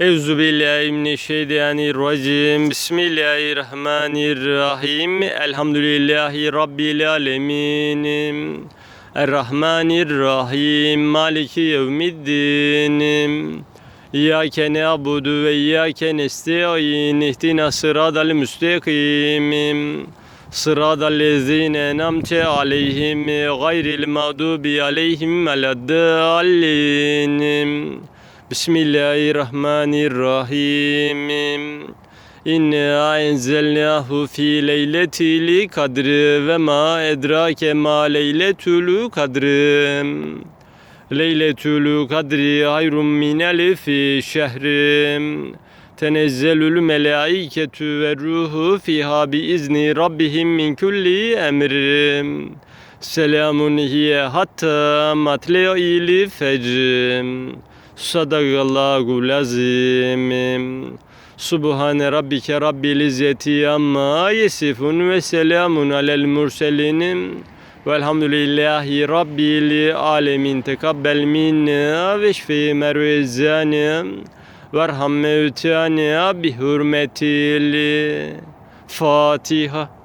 Euzu billahi mineşşeytanirracim. Bismillahirrahmanirrahim. Elhamdülillahi rabbil alamin. Errahmanirrahim. Maliki yevmiddin. İyyâke na'budu ve iyyâke nestaîn. İhdina sıratal müstakim. Sıratal lezîne en'amte aleyhim gayril mağdubi aleyhim veleddâllin. Bismillahirrahmanirrahim. İnna enzelnahu fi leyletil kadri ve ma edrake ma leyletül kadri. Leyletül kadri hayrun min elfi şehrim. Tenezzelül melaiketü ve ruhu fiha bi izni rabbihim min kulli emrim. Selamun hiye hatta matle'il fecrim. Sadakallahu lazim. Subhane rabbike rabbil izzeti amma yesifun ve selamun alel murselin. Velhamdülillahi rabbil alemin. Tekabbel minna ve şfi mervezana. Verham mevtana bi hürmetil Fatiha.